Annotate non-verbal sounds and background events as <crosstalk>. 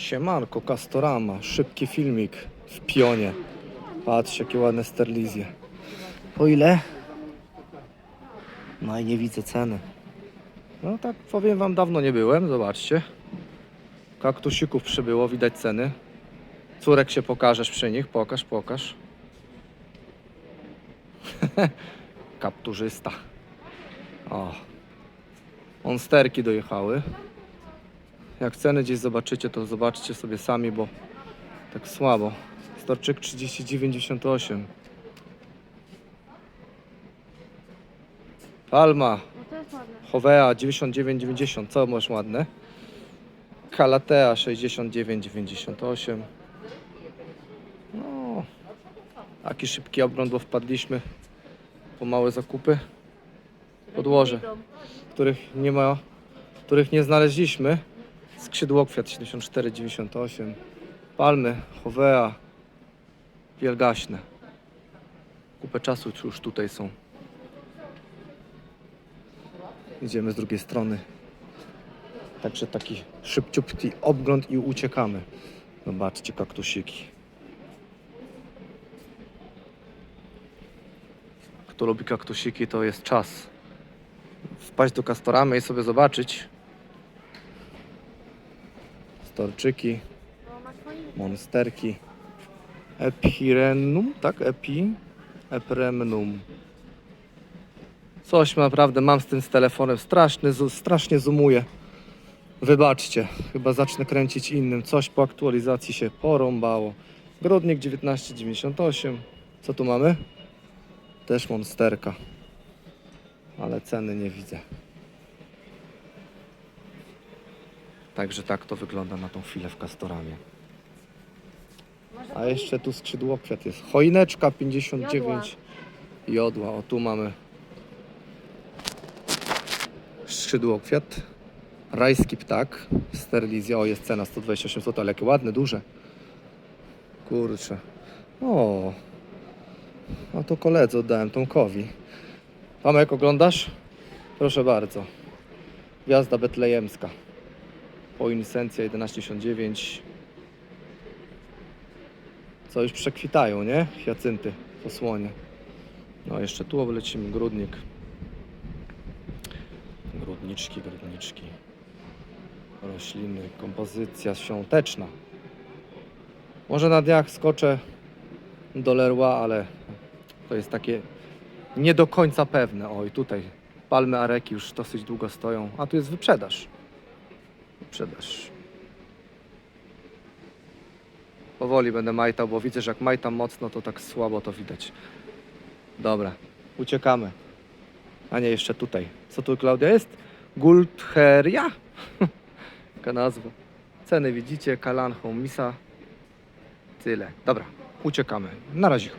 Siemanko, Castorama, szybki filmik w pionie. Patrz, jakie ładne sterlizje. Po ile? No i nie widzę ceny. No tak powiem wam, dawno nie byłem, zobaczcie. Kaktusików przybyło, widać ceny. Córek się pokażesz przy nich, pokaż, pokaż. <laughs> Kapturzysta. O. Monsterki dojechały. Jak ceny gdzieś zobaczycie, to zobaczcie sobie sami, bo tak słabo. Storczyk 30,98. Palma, No. Hovea 99,90. Co masz ładne? Kalatea 69,98. No, taki szybki obrąd, bo wpadliśmy po małe zakupy. Podłoże. Których nie ma, których nie znaleźliśmy. Skrzydłokwiat 74,98. Palmy, Hovea, wielgaśne. Kupę czasu już tutaj są. Idziemy z drugiej strony. Także taki szybciutki obgląd i uciekamy. Zobaczcie kaktusiki. Kto lubi kaktusiki, to jest czas wpaść do Castoramy i sobie zobaczyć. Storczyki, monsterki. Epirenum, tak? Epi? Epremnum. Coś naprawdę mam z tym z telefonem. Straszny, strasznie zoomuje. Wybaczcie, chyba zacznę kręcić innym. Coś po aktualizacji się porąbało. Grodnik 1998. Co tu mamy? Też monsterka ale ceny nie widzę. Także tak to wygląda na tą chwilę w Castoramie. Może A jeszcze tu skrzydłokwiat jest. Choineczka 59. Jodła. O tu mamy skrzydłokwiat. Rajski ptak. Sterlizja. O jest cena 128 zł, ale jakie ładne, duże. Kurczę. O. A to koledze oddałem Tomkowi. Tomek, oglądasz? Proszę bardzo. Gwiazda betlejemska. Poinsencja 11,69. Co już przekwitają, nie? Hiacynty, posłonie. No jeszcze tu oblecimy grudnik. Grudniczki, grudniczki. Rośliny, kompozycja świąteczna. Może na dniach skoczę do Leroy, ale to jest takie nie do końca pewne. Oj, tutaj palmy areki już dosyć długo stoją, a tu jest wyprzedaż. Wyprzedaż. Powoli będę majtał, bo widzę, że jak majtam mocno, to tak słabo to widać. Dobra, uciekamy. A nie, jeszcze tutaj. Co tu, Klaudia, jest? Gultheria? <laughs> Jaka nazwa. Ceny widzicie, kalanchą, misa. Tyle. Dobra, uciekamy. Na razie.